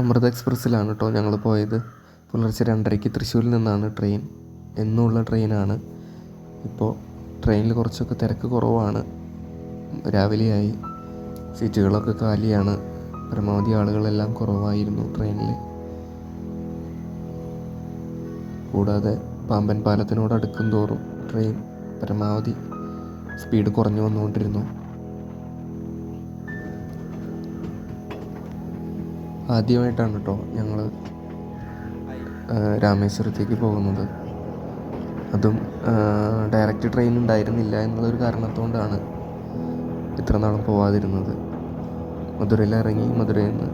അമൃത എക്സ്പ്രസ്സിലാണ് കേട്ടോ ഞങ്ങൾ പോയത്. പുലർച്ചെ രണ്ടരയ്ക്ക് തൃശ്ശൂരിൽ നിന്നാണ് ട്രെയിൻ. എന്നുള്ള ട്രെയിനാണ്. ഇപ്പോൾ ട്രെയിനിൽ കുറച്ചൊക്കെ തിരക്ക് കുറവാണ്. രാവിലെയായി. സീറ്റുകളൊക്കെ കാലിയാണ്. പരമാവധി ആളുകളെല്ലാം കുറവായിരുന്നു ട്രെയിനിൽ കൂടാതെ പാമ്പൻ പാലത്തിനോട് അടുക്കും തോറും ട്രെയിൻ പരമാവധി സ്പീഡ് കുറഞ്ഞു വന്നുകൊണ്ടിരുന്നു. ആദ്യമായിട്ടാണ് കേട്ടോ ഞങ്ങൾ രാമേശ്വരത്തേക്ക് പോകുന്നത്. അതും ഡയറക്റ്റ് ട്രെയിൻ ഉണ്ടായിരുന്നില്ല എന്നുള്ളൊരു കാരണത്തുകൊണ്ടാണ് ഇത്ര നാളും പോവാതിരുന്നത്. മധുരയിൽ ഇറങ്ങി മധുരയിൽ നിന്ന്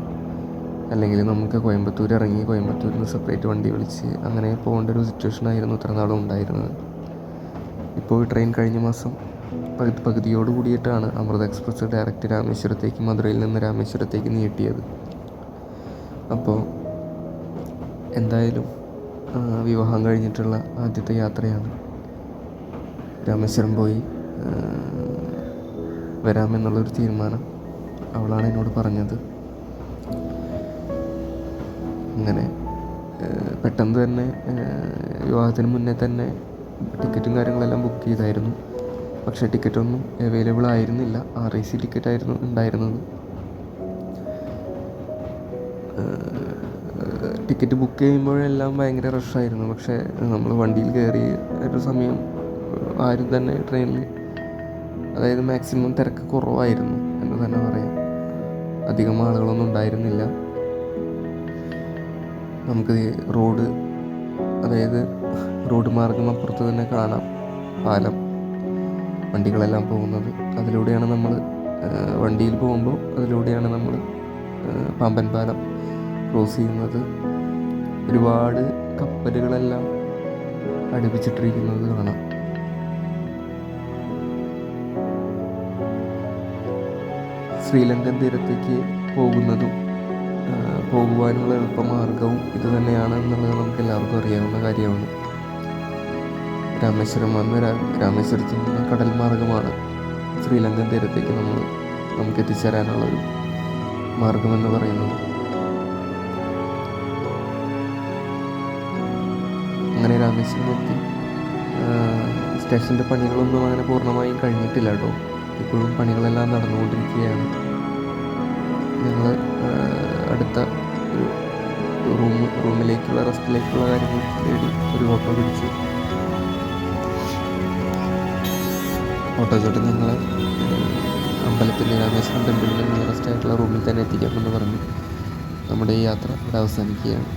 അല്ലെങ്കിൽ നമുക്ക് കോയമ്പത്തൂർ ഇറങ്ങി കോയമ്പത്തൂരിൽ നിന്ന് സെപ്പറേറ്റ് വണ്ടി വിളിച്ച് അങ്ങനെ പോകേണ്ട ഒരു സിറ്റുവേഷൻ ആയിരുന്നു ഇത്ര നാളും ഉണ്ടായിരുന്നത്. ഇപ്പോൾ ട്രെയിൻ കഴിഞ്ഞ മാസം പകുതി പകുതിയോട് കൂടിയിട്ടാണ് അമൃത എക്സ്പ്രസ് ഡയറക്റ്റ് രാമേശ്വരത്തേക്ക് മധുരയിൽ നിന്ന് രാമേശ്വരത്തേക്ക് നീട്ടിയത്. അപ്പോൾ എന്തായാലും വിവാഹം കഴിഞ്ഞിട്ടുള്ള ആദ്യത്തെ യാത്രയാണ്. രാമേശ്വരം പോയി വരാമെന്നുള്ളൊരു തീരുമാനം അവളാണ് എന്നോട് പറഞ്ഞത്. അങ്ങനെ പെട്ടെന്ന് തന്നെ വിവാഹത്തിന് മുന്നേ തന്നെ ടിക്കറ്റും കാര്യങ്ങളെല്ലാം ബുക്ക് ചെയ്തായിരുന്നു. പക്ഷേ ടിക്കറ്റൊന്നും അവൈലബിൾ ആയിരുന്നില്ല. ആർ ഐ സി ടിക്കറ്റായിരുന്നു ഉണ്ടായിരുന്നത്. ടിക്കറ്റ് ബുക്ക് ചെയ്യുമ്പോഴെല്ലാം ഭയങ്കര റഷായിരുന്നു പക്ഷേ നമ്മൾ വണ്ടിയിൽ കയറി ഒരു സമയം ആരും തന്നെ ട്രെയിനിൽ അതായത് മാക്സിമം തിരക്ക് കുറവായിരുന്നു എന്ന് തന്നെ പറയാം. അധികം ആളുകളൊന്നും ഉണ്ടായിരുന്നില്ല. നമുക്ക് റോഡ് അതായത് റോഡ് മാർഗം അപ്പുറത്ത് തന്നെ കാണാം പാലം വണ്ടികളെല്ലാം പോകുന്നത്. അതിലൂടെയാണ് നമ്മൾ വണ്ടിയിൽ പോകുമ്പോൾ അതിലൂടെയാണ് നമ്മൾ പാമ്പൻ പാലം ക്രോസ് ചെയ്യുന്നത്. ഒരുപാട് കപ്പലുകളെല്ലാം അടുപ്പിച്ചിട്ടിരിക്കുന്നത് കാണാം. ശ്രീലങ്കൻ തീരത്തേക്ക് പോകുന്നതും പോകുവാനുള്ള എളുപ്പമാർഗവും ഇത് തന്നെയാണ് എന്നുള്ളത് നമുക്ക് എല്ലാവർക്കും അറിയാവുന്ന കാര്യമാണ്. രാമേശ്വരം വന്ന് രാ- രാമേശ്വരത്ത് നിന്ന് കടൽ മാർഗമാണ് ശ്രീലങ്കൻ തീരത്തേക്ക് നമ്മൾ നമുക്ക് എത്തിച്ചേരാനുള്ള ഒരു മാർഗമെന്ന് പറയുന്നത്. അങ്ങനെ രാമേശ്വരം എത്തി. സ്റ്റേഷന്റെ പണികളൊന്നും അങ്ങനെ പൂർണമായും കഴിഞ്ഞിട്ടില്ല കേട്ടോ. ഇപ്പോഴും പണികളെല്ലാം നടന്നുകൊണ്ടിരിക്കുകയാണ്. ഞങ്ങൾ അടുത്ത ഒരു റൂം റൂമിലേക്കുള്ള റെസ്റ്റിലേക്കുള്ള കാര്യങ്ങൾ തേടി ഒരു ഓട്ടോ പിടിച്ചു. ഓട്ടോ ചേട്ടൻ ഞങ്ങൾ അമ്പലത്തിന്റെ രാമേശ്വരം ടെമ്പിളിൽ നിയറസ്റ്റ് ആയിട്ടുള്ള റൂമിൽ തന്നെ എത്തിക്കാമെന്ന് പറഞ്ഞു നമ്മുടെ ഈ യാത്ര ഇവിടെ അവസാനിക്കുകയാണ്.